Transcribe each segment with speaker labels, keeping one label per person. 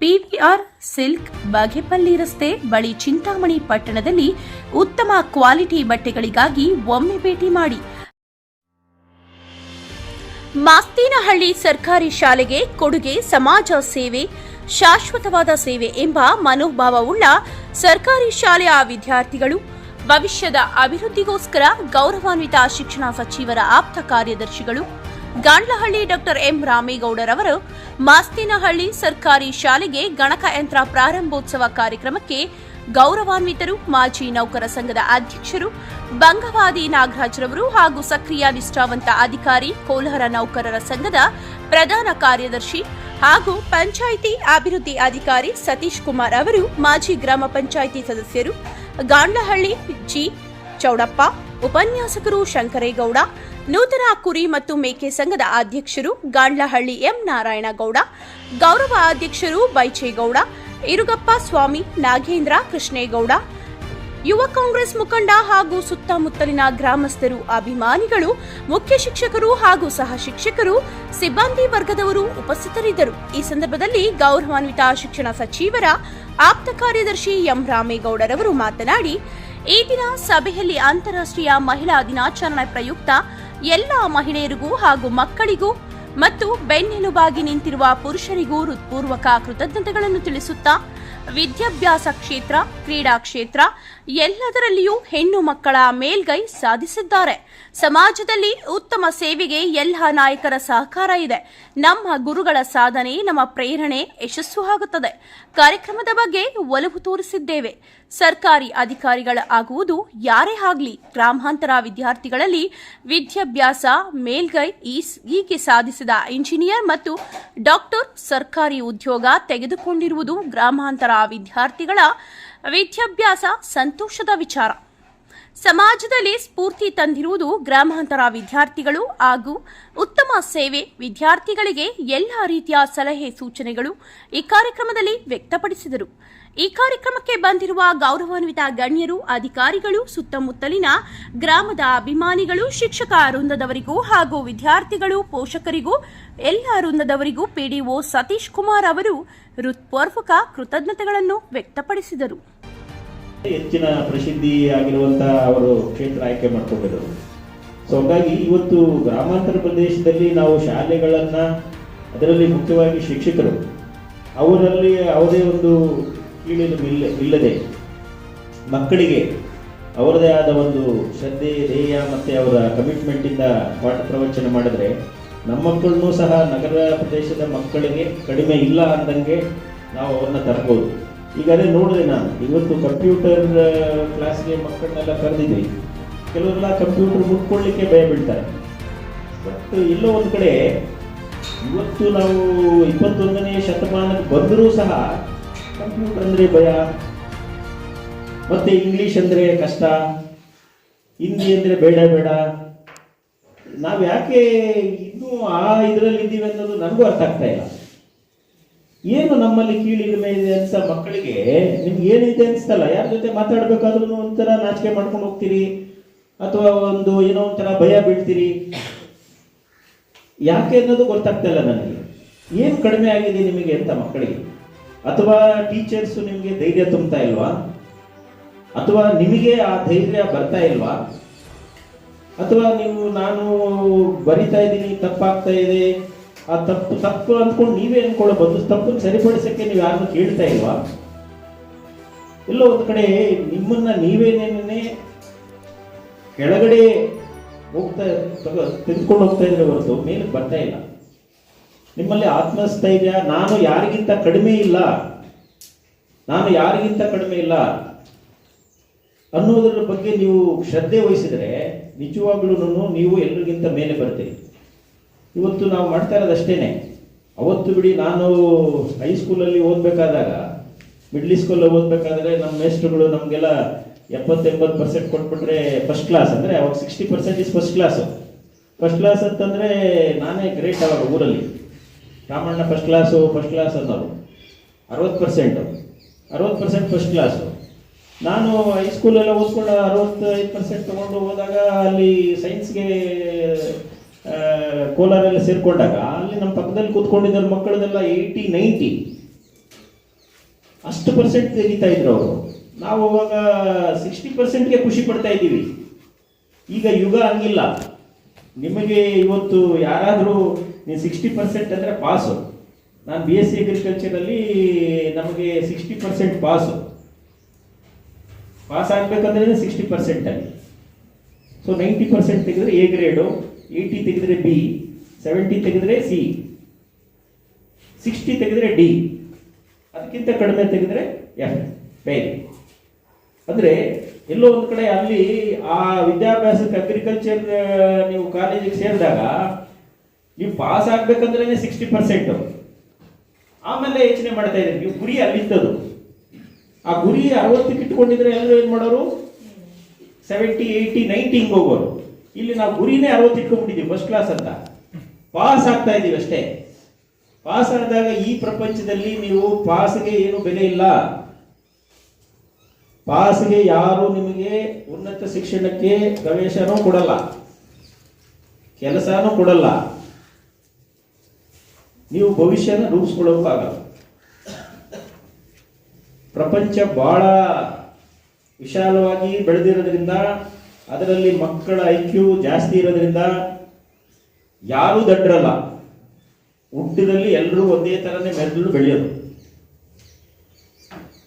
Speaker 1: PVR silk Bagepalli ರಸ್ತೆ ಬಳಿ ಚಿಂತಾಮಣಿ ಪಟ್ಟಣದಲ್ಲಿ ಉತ್ತಮ ಕ್ವಾಲಿಟಿ ಬಟ್ಟೆಗಳಿಗಾಗಿ ಒಮ್ಮೆ ಭೇಟಿ ಮಾಡಿ. ಮಾಸ್ತಿನಹಳ್ಳಿ ಸರ್ಕಾರಿ ಶಾಲೆಗೆ ಕೊಡುಗೆ ಸಮಾಜ ಸೇವೆ, ಶಾಶ್ವತವಾದ ಸೇವೆ ಎಂಬ ಮನೋಭಾವವುಳ್ಳ ಸರ್ಕಾರಿ ಶಾಲೆಯ ವಿದ್ಯಾರ್ಥಿಗಳು, ಭವಿಷ್ಯದ ಅಭಿವೃದ್ಧಿಗೋಸ್ಕರ ಗೌರವಾನ್ವಿತ ಶಿಕ್ಷಣ ಸಚಿವರ ಆಪ್ತ ಕಾರ್ಯದರ್ಶಿಗಳು ಗಾಂಡ್ಲಹಳ್ಳಿ ಡಾಕ್ಟರ್ ಎಂ ರಾಮೇಗೌಡರವರು ಮಾಸ್ತಿನಹಳ್ಳಿ ಸರ್ಕಾರಿ ಶಾಲೆಗೆ ಗಣಕಯಂತ್ರ ಪ್ರಾರಂಭೋತ್ಸವ ಕಾರ್ಯಕ್ರಮಕ್ಕೆ ಗೌರವಾನ್ವಿತರು, ಮಾಜಿ ನೌಕರ ಸಂಘದ ಅಧ್ಯಕ್ಷರು ಬಂಗವಾದಿ ನಾಗರಾಜ್ರವರು ಹಾಗೂ ಸಕ್ರಿಯ ನಿಷ್ಠಾವಂತ ಅಧಿಕಾರಿ, ಕೋಲಾರ ನೌಕರರ ಸಂಘದ ಪ್ರಧಾನ ಕಾರ್ಯದರ್ಶಿ ಹಾಗೂ ಪಂಚಾಯಿತಿ ಅಭಿವೃದ್ಧಿ ಅಧಿಕಾರಿ ಸತೀಶ್ ಕುಮಾರ್ ಅವರು, ಮಾಜಿ ಗ್ರಾಮ ಪಂಚಾಯಿತಿ ಸದಸ್ಯರು, ಗಾಂಡ್ಲಹಳ್ಳಿ ಜಿ ಚೌಡಪ್ಪ ಉಪನ್ಯಾಸಕರು ಶಂಕರೇಗೌಡ, ನೂತನ ಕುರಿ ಮತ್ತು ಮೇಕೆ ಸಂಘದ ಅಧ್ಯಕ್ಷರು ಗಾಂಡ್ಲಹಳ್ಳಿ ಎಂ ನಾರಾಯಣಗೌಡ, ಗೌರವ ಅಧ್ಯಕ್ಷರು ಬೈಚೇಗೌಡ, ಇರುಗಪ್ಪ ಸ್ವಾಮಿ, ನಾಗೇಂದ್ರ ಕೃಷ್ಣೇಗೌಡ, ಯುವ ಕಾಂಗ್ರೆಸ್ ಮುಖಂಡ ಹಾಗೂ ಸುತ್ತಮುತ್ತಲಿನ ಗ್ರಾಮಸ್ಥರು, ಅಭಿಮಾನಿಗಳು, ಮುಖ್ಯ ಶಿಕ್ಷಕರು ಹಾಗೂ ಸಹ ಶಿಕ್ಷಕರು, ಸಿಬ್ಬಂದಿ ವರ್ಗದವರು ಉಪಸ್ಥಿತರಿದ್ದರು. ಈ ಸಂದರ್ಭದಲ್ಲಿ ಗೌರವಾನ್ವಿತ ಶಿಕ್ಷಣ ಸಚಿವರ, ಆಪ್ತ ಕಾರ್ಯದರ್ಶಿ ಎಂ ರಾಮೇಗೌಡರವರು ಮಾತನಾಡಿ ಈ ದಿನ ಸಭೆಯಲ್ಲಿ ಅಂತಾರಾಷ್ಟ್ರೀಯ ಮಹಿಳಾ ದಿನಾಚರಣೆ ಪ್ರಯುಕ್ತ ಎಲ್ಲ ಮಹಿಳೆಯರಿಗೂ ಹಾಗೂ ಮಕ್ಕಳಿಗೂ ಮತ್ತು ಬೆನ್ನೆಲುಬಾಗಿ ನಿಂತಿರುವ ಪುರುಷರಿಗೂ ಹೃತ್ಪೂರ್ವಕ ಕೃತಜ್ಞತೆಗಳನ್ನು ತಿಳಿಸುತ್ತಾ ವಿದ್ಯಾಭ್ಯಾಸ ಕ್ಷೇತ್ರ, ಕ್ರೀಡಾ ಕ್ಷೇತ್ರ, ಎಲ್ಲದರಲ್ಲಿಯೂ ಹೆಣ್ಣು ಮಕ್ಕಳ ಮೇಲ್ಗೈ ಸಾಧಿಸಿದ್ದಾರೆ. ಸಮಾಜದಲ್ಲಿ ಉತ್ತಮ ಸೇವೆಗೆ ಎಲ್ಲ ನಾಯಕರ ಸಹಕಾರ ಇದೆ. ನಮ್ಮ ಗುರುಗಳ ಸಾಧನೆ, ನಮ್ಮ ಪ್ರೇರಣೆ ಯಶಸ್ಸು ಆಗುತ್ತದೆ. ಕಾರ್ಯಕ್ರಮದ ಬಗ್ಗೆ ಒಲವು ತೋರಿಸಿದ್ದೇವೆ. ಸರ್ಕಾರಿ ಅಧಿಕಾರಿಗಳ ಆಗುವುದು ಯಾರೇ ಆಗಲಿ, ಗ್ರಾಮಾಂತರ ವಿದ್ಯಾರ್ಥಿಗಳಲ್ಲಿ ವಿದ್ಯಾಭ್ಯಾಸ ಮೇಲ್ಗೈ ಈಗೆ ಸಾಧಿಸಿದ ಇಂಜಿನಿಯರ್ ಮತ್ತು ಡಾಕ್ಟರ್ ಸರ್ಕಾರಿ ಉದ್ಯೋಗ ತೆಗೆದುಕೊಂಡಿರುವುದು ಗ್ರಾಮಾಂತರ ವಿದ್ಯಾರ್ಥಿಗಳ ವಿದ್ಯಾಭ್ಯಾಸ ಸಂತೋಷದ ವಿಚಾರ. ಸಮಾಜದಲ್ಲಿ ಸ್ಫೂರ್ತಿ ತಂದಿರುವುದು ಗ್ರಾಮಾಂತರ ವಿದ್ಯಾರ್ಥಿಗಳು ಹಾಗೂ ಉತ್ತಮ ಸೇವೆ ವಿದ್ಯಾರ್ಥಿಗಳಿಗೆ ಎಲ್ಲ ರೀತಿಯ ಸಲಹೆ ಸೂಚನೆಗಳು ಈ ಕಾರ್ಯಕ್ರಮದಲ್ಲಿ ವ್ಯಕ್ತಪಡಿಸಿದರು. ಈ ಕಾರ್ಯಕ್ರಮಕ್ಕೆ ಬಂದಿರುವ ಗೌರವಾನ್ವಿತ ಗಣ್ಯರು, ಅಧಿಕಾರಿಗಳು, ಸುತ್ತಮುತ್ತಲಿನ ಗ್ರಾಮದ ಅಭಿಮಾನಿಗಳು, ಶಿಕ್ಷಕ ವೃಂದದವರಿಗೂ ಹಾಗೂ ವಿದ್ಯಾರ್ಥಿಗಳು, ಪೋಷಕರಿಗೂ, ಎಲ್ಲ ವೃಂದದವರಿಗೂ ಪಿಡಿಒ ಸತೀಶ್ ಕುಮಾರ್ ಅವರು ಹೃತ್ಪೂರ್ವಕ ಕೃತಜ್ಞತೆಗಳನ್ನು ವ್ಯಕ್ತಪಡಿಸಿದರು.
Speaker 2: ಹೆಚ್ಚಿನ ಪ್ರಸಿದ್ಧಿ ಆಗಿರುವಂತಹ ಅವರು ಕ್ಷೇತ್ರ ಆಯ್ಕೆ ಮಾಡ್ಕೊಂಡಿದ್ರು ಸೊ ಹಾಗಾಗಿ ಇವತ್ತು ಗ್ರಾಮಾಂತರ ಪ್ರದೇಶದಲ್ಲಿ ನಾವು ಶಾಲೆಗಳನ್ನ ಅದರಲ್ಲಿ ಮುಖ್ಯವಾಗಿ ಶಿಕ್ಷಕರು, ಅವರಲ್ಲಿ ಯಾವುದೇ ಒಂದು ಕೀಳಿನ ಇಲ್ಲ ಇಲ್ಲದೆ ಮಕ್ಕಳಿಗೆ ಅವರದೇ ಆದ ಒಂದು ಶ್ರದ್ಧೆ, ಧ್ಯೇಯ ಮತ್ತೆ ಅವರ ಕಮಿಟ್ಮೆಂಟಿಂದ ಪಾಠ ಪ್ರವಚನ ಮಾಡಿದ್ರೆ ನಮ್ಮ ಮಕ್ಕಳನ್ನೂ ಸಹ ನಗರ ಪ್ರದೇಶದ ಮಕ್ಕಳಿಗೆ ಕಡಿಮೆ ಇಲ್ಲ ಅಂದಂಗೆ ನಾವು ಅವ್ರನ್ನ ತರಬಹುದು ಈಗ ಅದೇ ನೋಡಿದೆ ನಾನು. ಇವತ್ತು ಕಂಪ್ಯೂಟರ್ ಕ್ಲಾಸ್ಗೆ ಮಕ್ಕಳನ್ನೆಲ್ಲ ಕರೆದಿದ್ವಿ. ಕೆಲವರೆಲ್ಲ ಕಂಪ್ಯೂಟರ್ ಮುಟ್ಕೊಳ್ಳಿಕ್ಕೆ ಭಯ ಬೀಳ್ತಾರೆ. ಬಟ್ ಎಲ್ಲೋ ಒಂದು ಕಡೆ ಇವತ್ತು ನಾವು ಇಪ್ಪತ್ತೊಂದನೇ ಶತಮಾನಕ್ಕೆ ಬಂದರೂ ಸಹ ಕಂಪ್ಯೂಟರ್ ಅಂದರೆ ಭಯ. ಮತ್ತೆ ಇಂಗ್ಲಿಷ್ ಅಂದರೆ ಕಷ್ಟ. ಹಿಂದಿ ಅಂದರೆ ಬೇಡ ಬೇಡ. ನಾವು ಯಾಕೆ ಇನ್ನೂ ಆ ಇದರಲ್ಲಿ ಇದ್ದೀವಿ ಅನ್ನೋದು ನನಗೂ ಅರ್ಥ ಆಗ್ತಾ ಇಲ್ಲ. ಏನು ನಮ್ಮಲ್ಲಿ ಕೀಳಿರಿಮೆ ಇದೆ ಅಂತ ಮಕ್ಕಳಿಗೆ ನಿಮ್ಗೆ ಏನಿದೆ ಅನ್ಸ್ತಲ್ಲ ಯಾರ ಜೊತೆ ಮಾತಾಡ್ಬೇಕಾದ್ರೂ ಒಂಥರ ನಾಚಿಕೆ ಮಾಡ್ಕೊಂಡು ಹೋಗ್ತೀರಿ. ಅಥವಾ ಒಂದು ಏನೋ ಒಂಥರ ಭಯ ಬಿಡ್ತೀರಿ ಯಾಕೆ ಅನ್ನೋದು ಗೊತ್ತಾಗ್ತಾ ಇಲ್ಲ ನನಗೆ. ಏನು ಕಡಿಮೆ ಆಗಿದೆ ನಿಮಗೆ ಅಂತ ಮಕ್ಕಳಿಗೆ? ಅಥವಾ ಟೀಚರ್ಸ್ ನಿಮಗೆ ಧೈರ್ಯ ತುಂಬ್ತಾ ಇಲ್ವಾ? ಅಥವಾ ನಿಮಗೆ ಆ ಧೈರ್ಯ ಬರ್ತಾ ಇಲ್ವಾ? ಅಥವಾ ನೀವು ನಾನು ಬರಿತಾ ಇದ್ದೀನಿ, ತಪ್ಪಾಗ್ತಾ ಇದೆ ಆ ತಪ್ಪು ತಪ್ಪು ಅಂದ್ಕೊಂಡು ನೀವೇ ಅನ್ಕೊಳ್ಳೋ ಬಂದು ತಪ್ಪನ್ನು ಸರಿಪಡಿಸಕ್ಕೆ ನೀವು ಯಾರನ್ನು ಕೇಳ್ತಾ ಇಲ್ವಾ? ಎಲ್ಲೋ ಒಂದು ಕಡೆ ನಿಮ್ಮನ್ನ ನೀವೇನೇನೇ ಕೆಳಗಡೆ ಹೋಗ್ತಾ ತೆಗೆದುಕೊಂಡು ಹೋಗ್ತಾ ಇದ್ರೆ ಹೊರತು ಮೇಲೆ ಬರ್ತಾ ಇಲ್ಲ. ನಿಮ್ಮಲ್ಲಿ ಆತ್ಮಸ್ಥೈರ್ಯ, ನಾನು ಯಾರಿಗಿಂತ ಕಡಿಮೆ ಇಲ್ಲ, ನಾನು ಯಾರಿಗಿಂತ ಕಡಿಮೆ ಇಲ್ಲ ಅನ್ನೋದರ ಬಗ್ಗೆ ನೀವು ಶ್ರದ್ಧೆ ವಹಿಸಿದರೆ ನಿಜವಾಗ್ಲೂ ನೀವು ಎಲ್ರಿಗಿಂತ ಮೇಲೆ ಬರ್ತೀರಿ. ಇವತ್ತು ನಾವು ಮಾಡ್ತಾ ಇರೋದು ಅಷ್ಟೇನೆ. ಅವತ್ತು ಬಿಡಿ ನಾನು ಹೈಸ್ಕೂಲಲ್ಲಿ ಓದಬೇಕಾದಾಗ ಮಿಡ್ಲ್ ಸ್ಕೂಲಲ್ಲಿ ಓದ್ಬೇಕಾದ್ರೆ ನಮ್ಮ ಮೇಸ್ಟ್ರುಗಳು ನಮಗೆಲ್ಲ ಎಪ್ಪತ್ತೆಂಬತ್ತು ಪರ್ಸೆಂಟ್ ಕೊಟ್ಬಿಟ್ರೆ ಫಸ್ಟ್ ಕ್ಲಾಸ್ ಅಂದರೆ ಅವಾಗ sixty percent is first class first class ಅಂತಂದರೆ ನಾನೇ ಗ್ರೇಟ್ ಅವಾಗ ಊರಲ್ಲಿ. Ramanna first class first class ಅನ್ನೋರು. ಅರವತ್ತು ಪರ್ಸೆಂಟು ಅರವತ್ತು ಪರ್ಸೆಂಟ್ ಫಸ್ಟ್ ಕ್ಲಾಸು ನಾನು ಹೈಸ್ಕೂಲೆಲ್ಲ ಓದ್ಕೊಂಡು ಅರವತ್ತೈದು ಪರ್ಸೆಂಟ್ ತೊಗೊಂಡು ಹೋದಾಗ ಅಲ್ಲಿ ಸೈನ್ಸ್ಗೆ ಕೋಲಾರಲ್ಲಿ ಸೇರಿಕೊಂಡಾಗ, ಅಲ್ಲಿ ನಮ್ಮ ಪಕ್ಕದಲ್ಲಿ ಕೂತ್ಕೊಂಡಿದ್ದ ಮಕ್ಕಳನ್ನೆಲ್ಲ ಏಯ್ಟಿ ನೈಂಟಿ ಅಷ್ಟು ಪರ್ಸೆಂಟ್ ತೆಗಿತಾ ಇದ್ರು ಅವರು. ನಾವು ಅವಾಗ ಸಿಕ್ಸ್ಟಿ ಪರ್ಸೆಂಟ್ಗೆ ಖುಷಿ ಪಡ್ತಾ ಇದ್ದೀವಿ. ಈಗ ಯುಗ ಹಂಗಿಲ್ಲ. ನಿಮಗೆ ಇವತ್ತು ಯಾರಾದರೂ ನೀವು ಸಿಕ್ಸ್ಟಿ ಪರ್ಸೆಂಟ್ ಅಂದರೆ ಪಾಸು ನಾನು ಬಿ ಎಸ್ ಸಿ ಅಗ್ರಿಕಲ್ಚರಲ್ಲಿ ನಮಗೆ ಸಿಕ್ಸ್ಟಿ ಪರ್ಸೆಂಟ್ ಪಾಸು ಪಾಸ್ ಆಗಬೇಕಂದ್ರೆ ಸಿಕ್ಸ್ಟಿ ಪರ್ಸೆಂಟಲ್ಲಿ ಸೊ ನೈಂಟಿ ಪರ್ಸೆಂಟ್ ತೆಗೆದ್ರೆ ಎ ಗ್ರೇಡು ಏಯ್ಟಿ ತೆಗೆದ್ರೆ ಬಿ ಸೆವೆಂಟಿ ತೆಗೆದ್ರೆ ಸಿ ಸಿಕ್ಸ್ಟಿ ತೆಗೆದ್ರೆ ಡಿ ಅದಕ್ಕಿಂತ ಕಡಿಮೆ ತೆಗೆದ್ರೆ ಎಫ್ ಬೇರೆ ಅಂದರೆ ಎಲ್ಲೋ ಒಂದು ಕಡೆ ಅಲ್ಲಿ ಆ ವಿದ್ಯಾಭ್ಯಾಸಕ್ಕೆ ಅಗ್ರಿಕಲ್ಚರ್ ನೀವು ಕಾಲೇಜಿಗೆ ಸೇರಿದಾಗ ನೀವು ಪಾಸ್ ಆಗ್ಬೇಕಂದ್ರೆ ಸಿಕ್ಸ್ಟಿ ಪರ್ಸೆಂಟ್ ಆಮೇಲೆ ಯೋಚನೆ ಮಾಡ್ತಾ ಇದ್ದೀರಿ ನೀವು ಗುರಿ ಅಲ್ಲಿದ್ದದು ಆ ಗುರಿ ಅರವತ್ತಕ್ಕೆ ಇಟ್ಕೊಂಡಿದ್ರೆ ಎಲ್ಲರೂ ಏನು ಮಾಡೋರು? ಸೆವೆಂಟಿ ಏಯ್ಟಿ ನೈಂಟಿ ಹಿಂಗೆ ಹೋಗೋರು. ಇಲ್ಲಿ ನಾವು ಗುರಿನೇ ಅರವತ್ತು ಇಟ್ಕೊಂಡ್ಬಿಟ್ಟಿದ್ದೀವಿ ಫಸ್ಟ್ ಕ್ಲಾಸ್ ಅಂತ. ಪಾಸ್ ಆಗ್ತಾ ಇದ್ದೀವಿ ಅಷ್ಟೇ. ಪಾಸ್ ಆದಾಗ ಈ ಪ್ರಪಂಚದಲ್ಲಿ ನೀವು ಪಾಸ್ಗೆ ಏನು ಬೆಲೆ ಇಲ್ಲ. ಪಾಸ್ಗೆ ಯಾರು ನಿಮಗೆ ಉನ್ನತ ಶಿಕ್ಷಣಕ್ಕೆ ಪ್ರವೇಶನೂ ಕೊಡಲ್ಲ. ಕೆಲಸನೂ ಕೊಡಲ್ಲ. ನೀವು ಭವಿಷ್ಯನ ರೂಪಿಸ್ಕೊಳ್ಳೋಕ್ಕೂ ಆಗಲ್ಲ ಪ್ರಪಂಚ ಬಹಳ ವಿಶಾಲವಾಗಿ ಬೆಳೆದಿರೋದ್ರಿಂದ, ಅದರಲ್ಲಿ ಮಕ್ಕಳ ಐಕ್ಯೂ ಜಾಸ್ತಿ ಇರೋದ್ರಿಂದ ಯಾರೂ ದಡ್ರಲ್ಲ ಹುಟ್ಟಿನಲ್ಲಿ ಎಲ್ಲರೂ ಒಂದೇ ಥರನೇ ಮೆದುಳು ಬೆಳೆಯೋದು.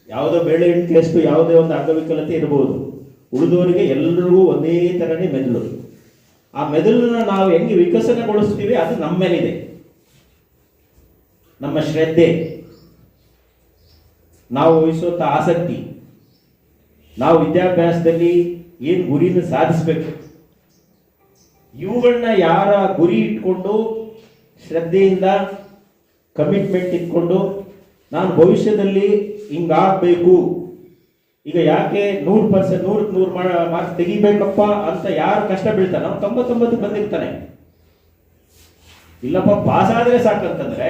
Speaker 2: ಯಾವುದೋ ಬೆಳೆ ಎಣಿಕೆಯಷ್ಟು ಯಾವುದೇ ಒಂದು ಅಂಗವಿಕಲತೆ ಇರಬಹುದು. ಉಳಿದವರಿಗೆ ಎಲ್ಲರಿಗೂ ಒಂದೇ ಥರನೇ ಮೆದುಳು. ಆ ಮೆದುಳನ್ನ ನಾವು ಹೆಂಗೆ ವಿಕಸನಗೊಳಿಸ್ತೀವಿ ಅದು ನಮ್ಮ ಮೇಲಿದೆ. ನಮ್ಮ ಶ್ರದ್ಧೆ. ನಾವು ವಹಿಸುವಂಥ ಆಸಕ್ತಿ. ನಾವು ವಿದ್ಯಾಭ್ಯಾಸದಲ್ಲಿ ಏನು ಗುರಿನ ಸಾಧಿಸಬೇಕು? ಇವುಗಳನ್ನ ಯಾರ ಗುರಿ ಇಟ್ಕೊಂಡು ಶ್ರದ್ಧೆಯಿಂದ ಕಮಿಟ್ಮೆಂಟ್ ಇಟ್ಕೊಂಡು ನಾನು ಭವಿಷ್ಯದಲ್ಲಿ ಹಿಂಗಾಗಬೇಕು. ಈಗ ಯಾಕೆ ನೂರು ಪರ್ಸೆಂಟ್ ನೂರಕ್ಕೆ ನೂರು ಮಾರ್ಕ್ಸ್ ತೆಗಿಬೇಕಪ್ಪ ಅಂತ ಯಾರು ಕಷ್ಟ ಬೀಳ್ತಾನೆ ತೊಂಬತ್ತೊಂಬತ್ತು ಬಂದಿರ್ತಾನೆ. ಇಲ್ಲಪ್ಪ ಪಾಸ್ ಆದರೆ ಸಾಕಂತಂದ್ರೆ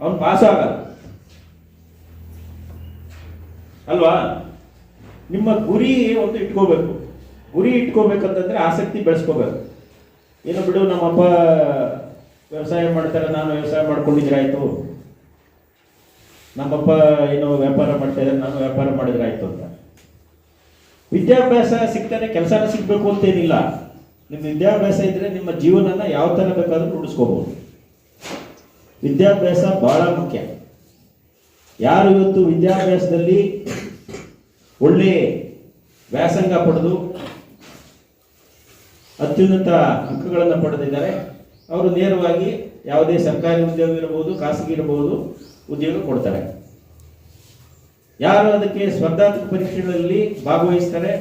Speaker 2: ಅವನು ಪಾಸ್ ಆಗಲ್ಲ. ಅಲ್ವಾ? ನಿಮ್ಮ ಗುರಿ ಒಂದು ಇಟ್ಕೋಬೇಕು. ಗುರಿ ಇಟ್ಕೋಬೇಕಂತಂದ್ರೆ ಆಸಕ್ತಿ ಬೆಳೆಸ್ಕೋಬೇಕು. ಏನು ಬಿಡು, ನಮ್ಮಪ್ಪ ವ್ಯವಸಾಯ ಮಾಡ್ತಾರೆ, ನಾನು ವ್ಯವಸಾಯ ಮಾಡ್ಕೊಂಡಿದ್ರೆ ಆಯ್ತು ನಮ್ಮಪ್ಪ ಏನೋ ವ್ಯಾಪಾರ ಮಾಡ್ತಾ ನಾನು ವ್ಯಾಪಾರ ಮಾಡಿದ್ರೆ ಆಯ್ತು ಅಂತ. ವಿದ್ಯಾಭ್ಯಾಸ ಸಿಗ್ತಾನೆ, ಕೆಲಸನ ಸಿಗಬೇಕು ಅಂತೇನಿಲ್ಲ. ನಿಮ್ಮ ವಿದ್ಯಾಭ್ಯಾಸ ಇದ್ರೆ ನಿಮ್ಮ ಜೀವನನ ಯಾವ ಥರ ಬೇಕಾದರೂ ರೂಢಿಸ್ಕೋಬಹುದು ವಿದ್ಯಾಭ್ಯಾಸ ಬಹಳ ಮುಖ್ಯ. ಯಾರು ಇವತ್ತು ವಿದ್ಯಾಭ್ಯಾಸದಲ್ಲಿ ಒಳ್ಳೆ ವ್ಯಾಸಂಗ ಪಡೆದು ಅತ್ಯುನ್ನತ ಅಂಕಗಳನ್ನು ಪಡೆದಿದ್ದಾರೆ. ಅವರು ನೇರವಾಗಿ ಯಾವುದೇ ಸರ್ಕಾರಿ ಉದ್ಯೋಗ ಇರಬಹುದು ಖಾಸಗಿ ಇರಬಹುದು ಉದ್ಯೋಗ ಕೊಡ್ತಾರೆ. ಯಾರು ಅದಕ್ಕೆ ಸ್ಪರ್ಧಾತ್ಮಕ ಪರೀಕ್ಷೆಗಳಲ್ಲಿ ಭಾಗವಹಿಸ್ತಾರೆ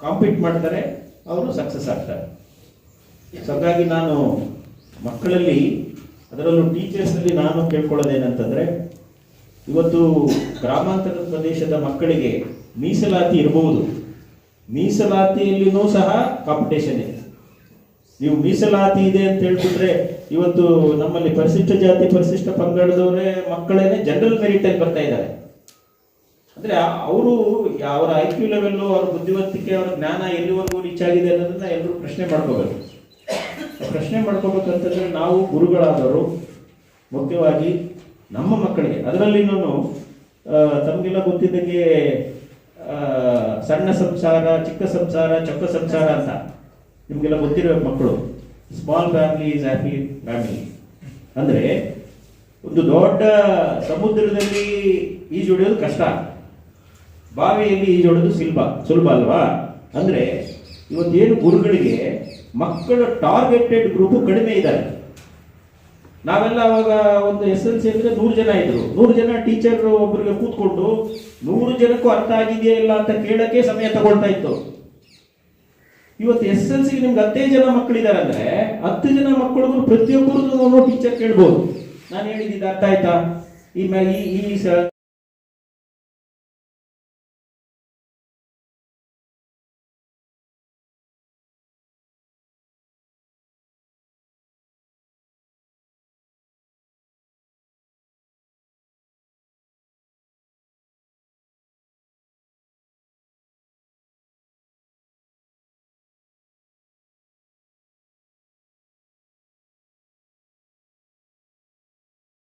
Speaker 2: ಕಾಂಪೀಟ್ ಮಾಡ್ತಾರೆ, ಅವರು ಸಕ್ಸಸ್ ಆಗ್ತಾರೆ. ಸೊ ಹಾಗಾಗಿ ನಾನು ಮಕ್ಕಳಲ್ಲಿ, ಅದರಲ್ಲೂ ಟೀಚರ್ಸ್ನಲ್ಲಿ ನಾನು ಕೇಳ್ಕೊಳ್ಳೋದೇನಂತಂದ್ರೆ, ಇವತ್ತು ಗ್ರಾಮಾಂತರ ಪ್ರದೇಶದ ಮಕ್ಕಳಿಗೆ ಮೀಸಲಾತಿ ಇರಬಹುದು ಮೀಸಲಾತಿಯಲ್ಲಿನೂ ಸಹ ಕಾಂಪಿಟೇಷನ್ ಇದೆ. ನೀವು ಮೀಸಲಾತಿ ಇದೆ ಅಂತ ಹೇಳ್ಬಿಟ್ರೆ ಇವತ್ತು ನಮ್ಮಲ್ಲಿ ಪರಿಶಿಷ್ಟ ಜಾತಿ, ಪರಿಶಿಷ್ಟ ಪಂಗಡದವರೇ ಮಕ್ಕಳೇನೆ ಜನರಲ್ ಮೆರಿಟ್ ಅಲ್ಲಿ ಬರ್ತಾ ಇದ್ದಾರೆ. ಅಂದ್ರೆ ಅವರು ಅವರ ಐ ಕ್ಯೂ ಲೆವೆಲ್ಲು ಅವರ ಬುದ್ಧಿವಂತಿಕೆ, ಅವರ ಜ್ಞಾನ ಎಲ್ಲಿವರೆಗೂ ರೀಚ್ ಆಗಿದೆ ಅನ್ನೋದನ್ನ ಎಲ್ಲರೂ ಪ್ರಶ್ನೆ ಮಾಡ್ಕೋಬೇಕು. ಪ್ರಶ್ನೆ ಮಾಡ್ಕೋಬೇಕಂತಂದ್ರೆ ನಾವು ಗುರುಗಳಾದವರು, ಮುಖ್ಯವಾಗಿ ನಮ್ಮ ಮಕ್ಕಳಿಗೆ, ಅದರಲ್ಲಿ ನಾನು ತಮಗೆಲ್ಲ ಗೊತ್ತಿದ್ದಂಗೆ ಸಣ್ಣ ಸಂಸಾರ, ಚಿಕ್ಕ ಸಂಸಾರ, ಚೊಕ್ಕ ಸಂಸಾರ ಅಂತ. ನಿಮಗೆಲ್ಲ ಗೊತ್ತಿರೋ ಮಕ್ಕಳು small family is happy family ಅಂದರೆ ಒಂದು ದೊಡ್ಡ ಸಮುದ್ರದಲ್ಲಿ ಈಜೊಡೆಯೋದು ಕಷ್ಟ. ಬಾವಿಯಲ್ಲಿ ಈಜೊಡೆದು ಸುಲಭ ಸುಲಭ ಅಲ್ವಾ? ಅಂದರೆ ಇವತ್ತೇನು ಗುರುಗಳಿಗೆ ಮಕ್ಕಳ ಟಾರ್ಗೆಟೆಡ್ ಗ್ರೂಪ್ ಕಡಿಮೆ ಇದ್ದಾರೆ. ನಾವೆಲ್ಲ ಅವಾಗ ಒಂದು ಎಸ್ ಎಲ್ ಸಿ ಅಂದರೆ ನೂರು ಜನ ಇದ್ರು. ನೂರು ಜನ ಟೀಚರ್ ಒಬ್ಬರಿಗೆ ಕೂತ್ಕೊಂಡು, ನೂರು ಜನಕ್ಕೂ ಅರ್ಥ ಆಗಿದೆಯಾ ಇಲ್ಲ ಅಂತ ಕೇಳೋಕ್ಕೆ ಸಮಯ ತಗೊಳ್ತಾ ಇತ್ತು. ಇವತ್ತು ಎಸ್ ಎಲ್ ಸಿ ನಿಮ್ಗೆ ಹತ್ತೈದು ಜನ ಮಕ್ಕಳಿದ್ದಾರೆ ಅಂದ್ರೆ ಹತ್ತು ಜನ ಮಕ್ಕಳಿಗೂ ಪ್ರತಿಯೊಬ್ಬರು ಟೀಚರ್ ಕೇಳ್ಬೋದು. ನಾನು ಹೇಳಿದ್ದು ಅರ್ಥ ಆಯ್ತಾ? ಈ ಈ